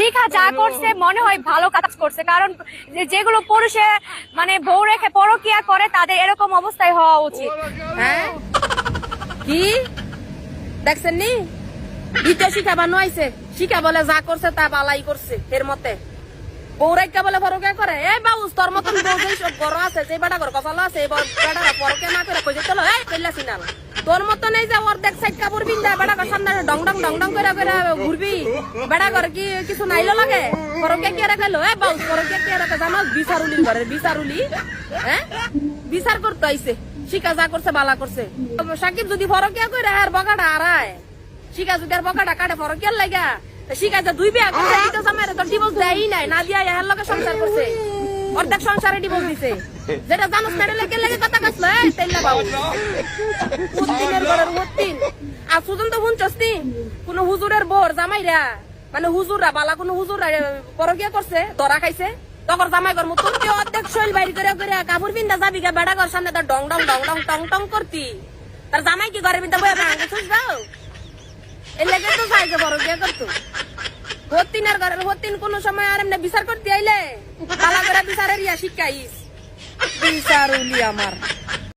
শিখা যা করছে মনে হয় ভালো কাজ করছে। কারণ যেগুলো পুরুষে মানে বউ রেখে পরকিয়া করে তাদের এরকম অবস্থায় হওয়া উচিত। হ্যাঁ? কি? দেখছেন নি দ্বিতীয় শিখা বানো আইছে। শিখা বলে যা করছে তা বালাই করছে এর মতে। বৌরাইকা বলে ফরকে করে। এই বাউস তোর মতন বউ সব বড় আছে যে বেটা ঘর কপাল আছে এই বেটা ফরকে না করে কইছে চলো এই কইলা সিনাল। তোর মতন এই যে দেখ সাইড কাপড় পিন্দা বেড়া ঘর সামনে ডং ডং ডং ডং করে করে ঘুরবি। বেটা ঘর কি কিছু নাইলো লাগে? ফরকে কি রে গেল এই বাউস ফরকে কি রে জানো বিচারুলি ঘরে, বিচারুলি। হ্যাঁ বিচার করতে আইছে, শিকা যা করছে, বালা করছে। সাকিব যদি ফরকিয়া কইরা আর বকাটা আড়ায় শিকা যদি আর বকাটা কাটে ফরকিয়ার লাগা তা শিকা যে দুই বিয়া করছে দিতে জামাইরে তো ডিভোর্স দেয়ই নাই, না দিয়া এর লগে সংসার করছে। অর্ধেক সংসারে ডিভোর্স দিছে। যেটা জানোস না লেগে লেগে কথা বাবু উত্তিনের ঘরের উত্তিন আর কোন মানে হুজুররা, বালা কোন হুজুররা পরকিয়া করছে খাইছে। তখন জামাই ঘর মতো তুই অর্ধেক শৈল করে করে বেড়া ডং টং টং করতি। তার জামাই কি ঘরে পিন্দা বয়ে ভাঙে শুস দাও এই লেগে তো চাইছে পরকিয়া করতো। হতিনের ঘরের হতিন কোন সময় আর এমনি বিচার করতে আইলে? বালা করে বিচারের ইয়া শিক্ষাইস বিচার আমার।